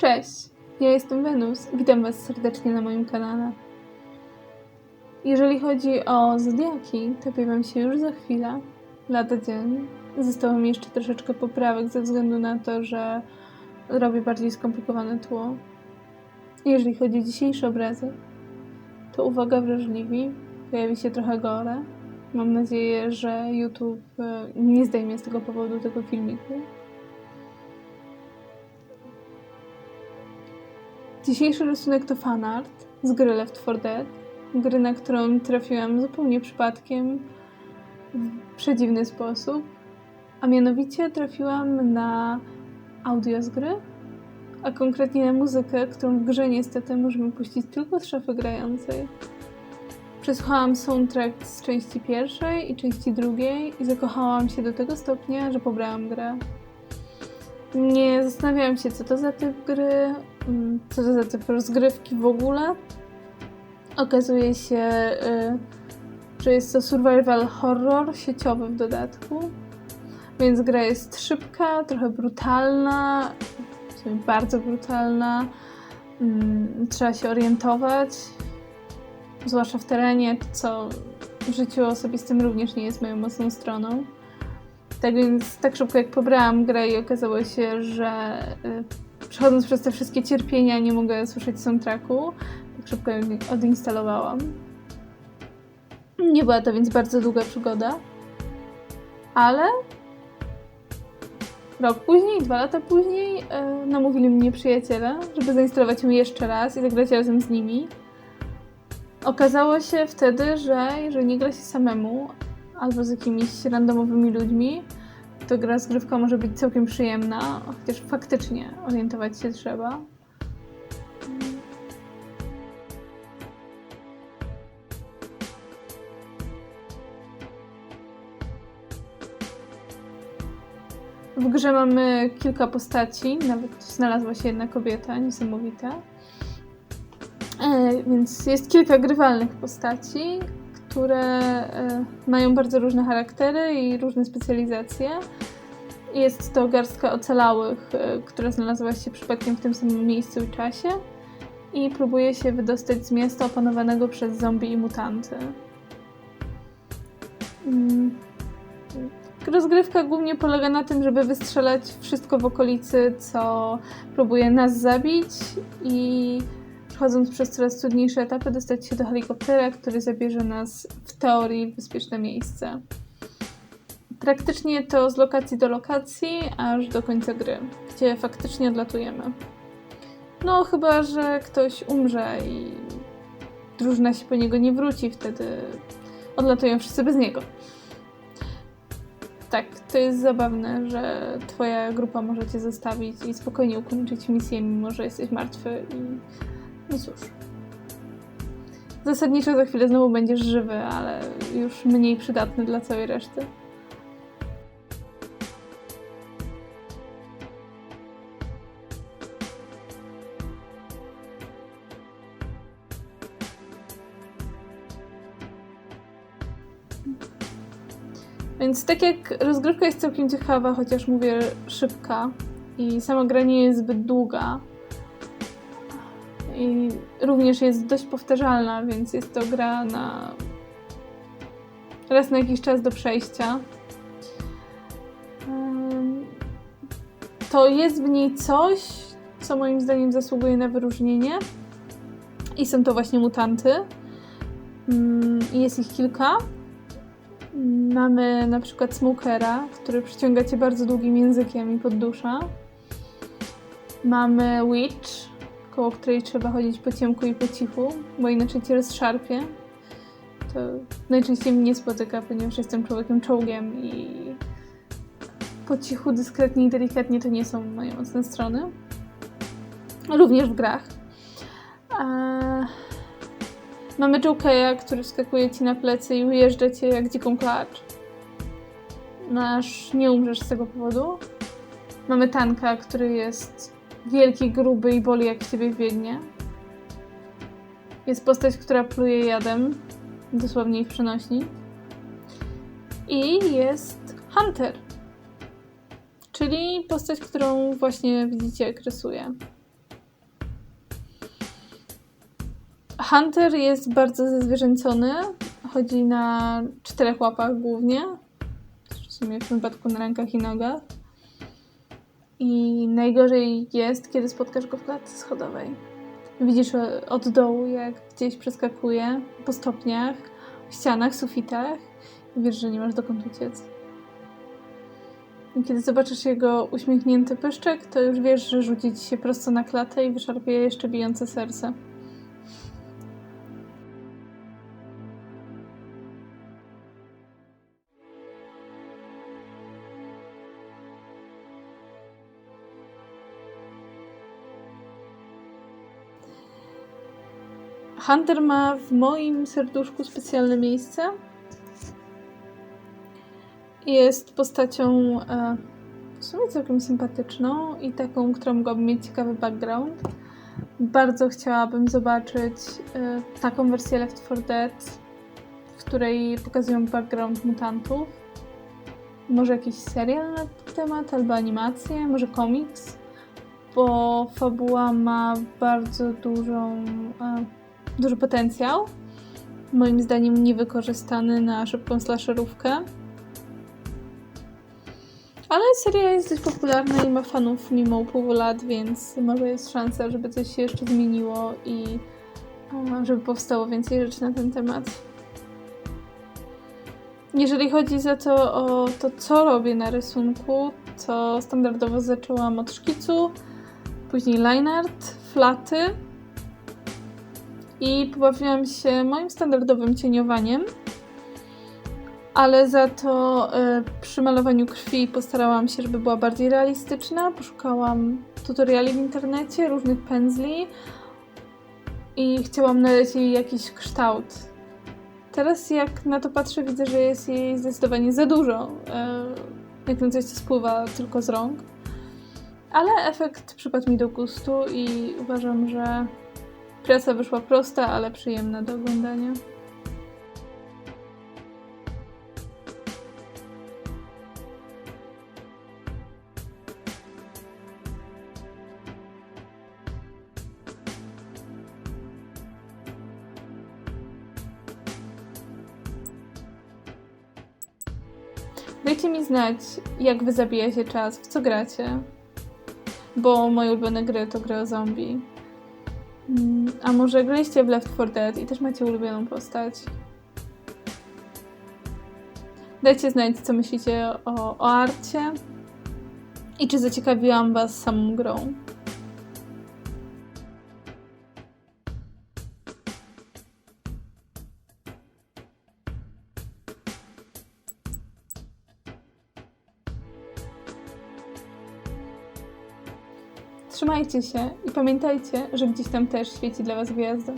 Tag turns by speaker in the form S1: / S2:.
S1: Cześć, ja jestem Wenus. Witam Was serdecznie na moim kanale. Jeżeli chodzi o zodiaki, to pojawiam się już za chwilę, lada dzień. Zostało mi jeszcze troszeczkę poprawek ze względu na to, że robię bardziej skomplikowane tło. Jeżeli chodzi o dzisiejszy obrazek, to uwaga wrażliwi, pojawi się trochę gore. Mam nadzieję, że YouTube e, nie zdejmie z tego powodu tego filmiku. Dzisiejszy rysunek to fanart z gry Left 4 Dead. Gry, na którą trafiłam zupełnie przypadkiem, w przedziwny sposób. A mianowicie trafiłam na audio z gry, a konkretnie na muzykę, którą w grze niestety możemy puścić tylko z szafy grającej. Przesłuchałam soundtrack z części pierwszej i części drugiej i zakochałam się do tego stopnia, że pobrałam grę. Nie zastanawiałam się, co to za typ gry, mm, co to za typ rozgrywki w ogóle. Okazuje się, y, że jest to survival horror sieciowy w dodatku. Więc gra jest szybka, trochę brutalna, bardzo brutalna. Mm, Trzeba się orientować, zwłaszcza w terenie, co w życiu osobistym również nie jest moją mocną stroną. Tak więc tak szybko jak pobrałam grę i okazało się, że y, przechodząc przez te wszystkie cierpienia nie mogę słyszeć soundtracku, tak szybko ją odinstalowałam. Nie była to więc bardzo długa przygoda, ale rok później, dwa lata później y, namówili mnie przyjaciele, żeby zainstalować ją jeszcze raz i zagrać razem z nimi. Okazało się wtedy, że jeżeli nie gra się samemu albo z jakimiś randomowymi ludźmi, to gra zgrywka może być całkiem przyjemna, chociaż faktycznie orientować się trzeba. W grze mamy kilka postaci, nawet znalazła się jedna kobieta, niesamowita. E, więc jest kilka grywalnych postaci, które e, mają bardzo różne charaktery i różne specjalizacje. Jest to garstka ocalałych, e, która znalazła się przypadkiem w tym samym miejscu i czasie i próbuje się wydostać z miasta opanowanego przez zombie i mutanty. Mm. Rozgrywka głównie polega na tym, żeby wystrzelać wszystko w okolicy, co próbuje nas zabić i przechodząc przez coraz trudniejsze etapy, dostać się do helikoptera, który zabierze nas w teorii w bezpieczne miejsce. Praktycznie to z lokacji do lokacji, aż do końca gry, gdzie faktycznie odlatujemy. No, chyba, że ktoś umrze i drużyna się po niego nie wróci, wtedy odlatują wszyscy bez niego. Tak, to jest zabawne, że twoja grupa może cię zostawić i spokojnie ukończyć misję, mimo że jesteś martwy i no cóż. Zasadniczo za chwilę znowu będziesz żywy, ale już mniej przydatny dla całej reszty. Więc tak jak rozgrywka jest całkiem ciekawa, chociaż mówię szybka i sama gra nie jest zbyt długa, i również jest dość powtarzalna, więc jest to gra na raz na jakiś czas do przejścia. To jest w niej coś, co moim zdaniem zasługuje na wyróżnienie. I są to właśnie mutanty. I Jest ich kilka. Mamy na przykład Smokera, który przyciąga cię bardzo długim językiem i poddusza. Mamy Witch, koło której trzeba chodzić po ciemku i po cichu, bo inaczej cię rozszarpie. To najczęściej mnie spotyka, ponieważ jestem człowiekiem czołgiem i po cichu, dyskretnie i delikatnie to nie są moje mocne strony. Również w grach. Mamy Jokeja, który wskakuje ci na plecy i ujeżdża cię jak dziką klacz. Nasz nie umrzesz z tego powodu. Mamy Tanka, który jest wielki, gruby i boli jak w ciebie biegnie. Jest postać, która pluje jadem, dosłownie ich przenośni. I jest Hunter, czyli postać, którą właśnie widzicie, jak. Hunter jest bardzo zezwierzęcony. Chodzi na czterech łapach głównie. W sumie w tym wypadku na rękach i nogach i najgorzej jest, kiedy spotkasz go w klatce schodowej. Widzisz e, od dołu, jak gdzieś przeskakuje po stopniach, ścianach, sufitach. I wiesz, że nie masz dokąd uciec. I kiedy zobaczysz jego uśmiechnięty pyszczek, to już wiesz, że rzuci ci się prosto na klatę i wyszarpie jeszcze bijące serce. Hunter ma w moim serduszku specjalne miejsce. Jest postacią e, w sumie całkiem sympatyczną i taką, która mogłaby mieć ciekawy background. Bardzo chciałabym zobaczyć e, taką wersję Left 4 Dead, w której pokazują background mutantów. Może jakiś serial na ten temat, albo animację, może komiks, bo fabuła ma bardzo dużą, e, duży potencjał. Moim zdaniem niewykorzystany na szybką slasherówkę. Ale seria jest dość popularna i ma fanów mimo upływu lat, więc może jest szansa, żeby coś się jeszcze zmieniło i e, żeby powstało więcej rzeczy na ten temat. Jeżeli chodzi za to o to, co robię na rysunku, to standardowo zaczęłam od szkicu, później line art, flaty i pobawiłam się moim standardowym cieniowaniem ale za to y, przy malowaniu krwi postarałam się, żeby była bardziej realistyczna. Poszukałam tutoriali w internecie, różnych pędzli i chciałam znaleźć jej jakiś kształt. Teraz jak na to patrzę, widzę, że jest jej zdecydowanie za dużo. Y, jak coś, co spływa tylko z rąk. Ale efekt przypadł mi do gustu i uważam, że praca wyszła prosta, ale przyjemna do oglądania. Dajcie mi znać, jak wy zabijacie czas, w co gracie. Bo moje ulubione gry to gry o zombie. Mm, A może graliście w Left 4 Dead i też macie ulubioną postać? Dajcie znać, co myślicie o, o arcie i czy zaciekawiłam was samą grą. Trzymajcie się i pamiętajcie, że gdzieś tam też świeci dla was gwiazda.